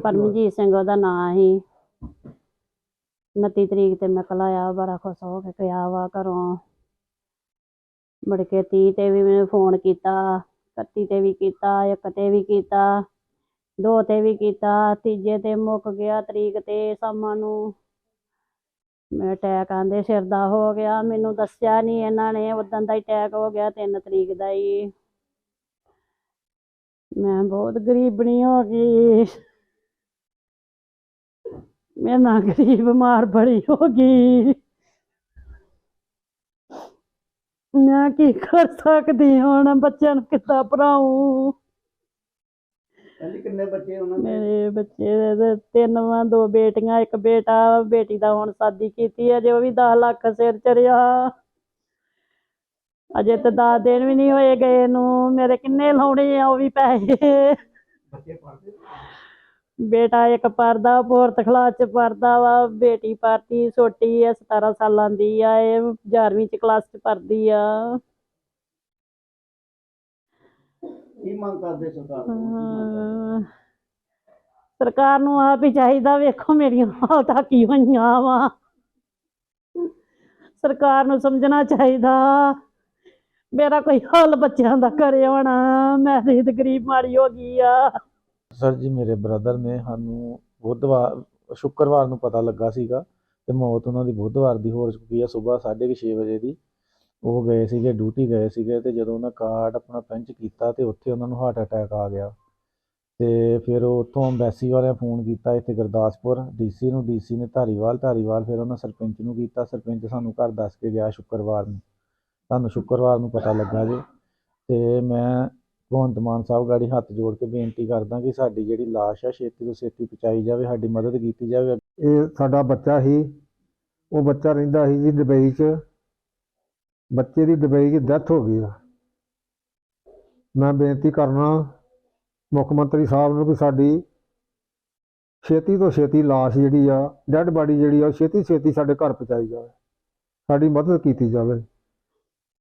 ਪਰਮਜੀਤ ਸਿੰਘ, ਉਹਦਾ ਨਾਂ ਸੀ 29 ਤਰੀਕ ਤੇ ਮੈਂ ਕਲਾਇਆ ਬੜਾ ਖੁਸ਼ ਹੋ ਕੇ ਗਿਆ ਵਾ ਘਰੋਂ। ਮੁੜ ਕੇ 30 ਤੇ ਵੀ ਮੈਨੂੰ ਫੋਨ ਕੀਤਾ 31 ਤੇ ਵੀ ਕੀਤਾ, ਇੱਕ ਤੇ ਵੀ ਕੀਤਾ, ਦੋ ਤੇ ਵੀ ਕੀਤਾ, ਤੀਜੇ ਤੇ ਮੁੱਕ ਗਿਆ ਤਰੀਕ ਤੇ ਸ਼ਾਮਾਂ ਨੂੰ। ਮੈਂ ਅਟੈਕ ਆਂਦੇ ਸਿਰ ਦਾ ਹੋ ਗਿਆ, ਮੈਨੂੰ ਦੱਸਿਆ ਨਹੀਂ ਇਹਨਾਂ ਨੇ ਉਦੋਂ ਦਾ ਹੀ ਅਟੈਕ ਹੋ ਗਿਆ 3 ਤਰੀਕ ਦਾ ਹੀ। ਮੈਂ ਬਹੁਤ ਗਰੀਬਣੀ ਹੋ ਗਈ। ਮੈਂ ਨਾ ਗਰੀਬ ਬਿਮਾਰ ਬੜੀ ਹੋ ਗਈ। ਮੈਂ ਕੀ ਕਰ ਸਕਦੀ ਹੁਣ? ਬੱਚਿਆਂ ਨੂੰ ਕਿੱਦਾਂ ਪੜਾਉਂ ਕਹਿੰਦੇ ਕਿੰਨੇ ਬੱਚੇ ਉਹਨਾਂ ਦੇ? ਮੇਰੇ ਬੱਚੇ ਦੇ ਤੇ ਤਿੰਨ ਵਾਂ ਦੋ ਬੇਟੀਆਂ ਇੱਕ ਬੇਟਾ ਬੇਟੀ ਦਾ ਹੁਣ ਸ਼ਾਦੀ ਕੀਤੀ ਅਜੇ ਉਹ ਵੀ 10 ਲੱਖ ਸਿਰ ਚੜਿਆ ਅਜੇ ਤੇ 10 ਦਿਨ ਵੀ ਨਹੀਂ ਹੋਏ ਗਏ ਨੂੰ ਮੇਰੇ ਕਿੰਨੇ ਲਾਉਣੇ ਆ ਉਹ ਵੀ ਪੈਸੇ। ਬੱਚੇ ਬੇਟਾ ਇੱਕ ਪੜਦਾ ਫੋਰਥ ਕਲਾਸ ਚ ਪੜਦਾ ਵਾ ਬੇਟੀ ਪੜਦੀ ਛੋਟੀ ਆ 17 ਸਾਲਾਂ ਦੀ ਆ ਇਹ 11ਵੀਂ ਚ ਕਲਾਸ ਚ ਪੜਦੀ ਆ। ਕੀ ਮੰਗ ਕਰਦੇ ਸਰਕਾਰ ਤੋਂ? ਸਰਕਾਰ ਨੂੰ ਆਪ ਹੀ ਚਾਹੀਦਾ ਵੇਖੋ ਮੇਰੀਆਂ ਹਾਲਤਾਂ ਕੀ ਹੋਈਆਂ ਵਾ। ਸਰਕਾਰ ਨੂੰ ਸਮਝਣਾ ਚਾਹੀਦਾ। ਮੇਰਾ ਕੋਈ ਹੱਲ ਬੱਚਿਆਂ ਦਾ ਕਰੇ ਹੋਣਾ ਮੈਂ ਤੇ ਤੇ ਗਰੀਬ ਮਾੜੀ ਹੋ ਗਈ ਆ। ਸਰ ਜੀ, ਮੇਰੇ ਬ੍ਰਦਰ ਨੇ ਸਾਨੂੰ ਬੁੱਧਵਾਰ, ਸ਼ੁੱਕਰਵਾਰ ਨੂੰ ਪਤਾ ਲੱਗਾ ਸੀਗਾ ਤੇ ਮੌਤ ਉਹਨਾਂ ਦੀ ਬੁੱਧਵਾਰ ਦੀ ਹੋ ਚੁੱਕੀ ਆ ਸਵੇਰ 6:30 ਵਜੇ ਦੀ। ਉਹ ਗਏ ਸੀਗੇ, ਡਿਊਟੀ ਗਏ ਸੀਗੇ ਤੇ ਜਦੋਂ ਉਹਨਾਂ ਕਾਰਡ ਆਪਣਾ ਪੰਚ ਕੀਤਾ ਤੇ ਉੱਥੇ ਉਹਨਾਂ ਨੂੰ ਹਾਰਟ ਅਟੈਕ ਆ ਗਿਆ। ਤੇ ਫਿਰ ਉਹ ਉੱਥੋਂ ਅੰਬੈਸੀ ਵਾਲਿਆਂ ਫੋਨ ਕੀਤਾ ਇੱਥੇ ਗੁਰਦਾਸਪੁਰ ਡੀਸੀ ਨੂੰ ਡੀਸੀ ਨੇ ਧਾਰੀਵਾਲ ਧਾਰੀਵਾਲ ਫਿਰ ਉਹਨਾਂ ਸਰਪੰਚ ਨੂੰ ਕੀਤਾ, ਸਰਪੰਚ ਸਾਨੂੰ ਘਰ ਦੱਸ ਕੇ ਗਿਆ ਸ਼ੁੱਕਰਵਾਰ ਨੂੰ। ਸਾਨੂੰ ਸ਼ੁੱਕਰਵਾਰ ਨੂੰ ਪਤਾ ਲੱਗਾ ਜੇ। ਤੇ ਮੈਂ ਭਗਵੰਤ ਮਾਨ ਸਾਹਿਬ ਗਾੜੀ ਹੱਥ ਜੋੜ ਕੇ ਬੇਨਤੀ ਕਰਦਾ ਕਿ ਸਾਡੀ ਜਿਹੜੀ ਲਾਸ਼ ਆ, ਛੇਤੀ ਤੋਂ ਛੇਤੀ ਪਹੁੰਚਾਈ ਜਾਵੇ, ਸਾਡੀ ਮਦਦ ਕੀਤੀ ਜਾਵੇ। ਇਹ ਸਾਡਾ ਬੱਚਾ ਸੀ, ਉਹ ਬੱਚਾ ਰਹਿੰਦਾ ਸੀ ਜੀ ਦੁਬਈ 'ਚ। ਬੱਚੇ ਦੀ ਦੁਬਈ 'ਚ ਡੈਥ ਹੋ ਗਈ ਆ। ਮੈਂ ਬੇਨਤੀ ਕਰਨਾ ਮੁੱਖ ਮੰਤਰੀ ਸਾਹਿਬ ਨੂੰ ਕਿ ਸਾਡੀ ਛੇਤੀ ਤੋਂ ਛੇਤੀ ਲਾਸ਼ ਜਿਹੜੀ ਆ ਡੈੱਡ ਬਾਡੀ ਜਿਹੜੀ ਆ, ਉਹ ਛੇਤੀ ਛੇਤੀ ਸਾਡੇ ਘਰ ਪਹੁੰਚਾਈ ਜਾਵੇ। ਸਾਡੀ ਮਦਦ ਕੀਤੀ ਜਾਵੇ।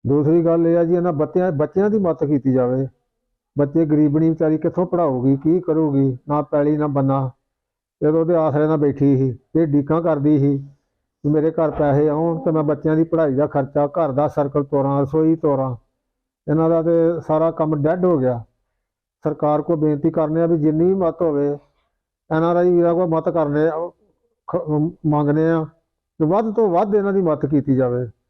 ਦੂਸਰੀ ਗੱਲ ਇਹ ਆ ਜੀ, ਇਹਨਾਂ ਬੱਚਿਆਂ ਬੱਚਿਆਂ ਦੀ ਮਦਦ ਕੀਤੀ ਜਾਵੇ। ਬੱਚੇ ਗਰੀਬਣੀ ਵਿਚਾਰੀ ਕਿੱਥੋਂ ਪੜਾਊਗੀ ਕੀ ਕਰੂਗੀ ਨਾ ਪੈਲੀ ਨਾ ਬੰਨਾ। ਜਦੋਂ ਉਹਦੇ ਆਸਰੇ ਨਾਲ ਬੈਠੀ ਸੀ ਤੇ ਡੀਕਾਂ ਕਰਦੀ ਸੀ ਵੀ ਮੇਰੇ ਘਰ ਪੈਸੇ ਆਉਣ ਤੇ ਮੈਂ ਬੱਚਿਆਂ ਦੀ ਪੜ੍ਹਾਈ ਦਾ ਖਰਚਾ ਘਰ ਦਾ ਸਰਕਲ ਤੋਰਾਂ ਰਸੋਈ ਤੋਰਾਂ। ਇਹਨਾਂ ਦਾ ਤੇ ਸਾਰਾ ਕੰਮ ਡੈੱਡ ਹੋ ਗਿਆ। ਸਰਕਾਰ ਕੋ ਬੇਨਤੀ ਕਰਨੇ ਆ ਵੀ ਜਿੰਨੀ ਵੀ ਮਤ ਹੋਵੇ ਐਨਆਰਆਈ ਵੀਰਾਂ ਕੋ ਮਤ ਕਰਨੇ ਆ, ਖ- ਮੰਗਨੇ ਆ ਕਿ ਵੱਧ ਤੋਂ ਵੱਧ ਇਹਨਾਂ ਦੀ ਮਦਦ ਕੀਤੀ ਜਾਵੇ।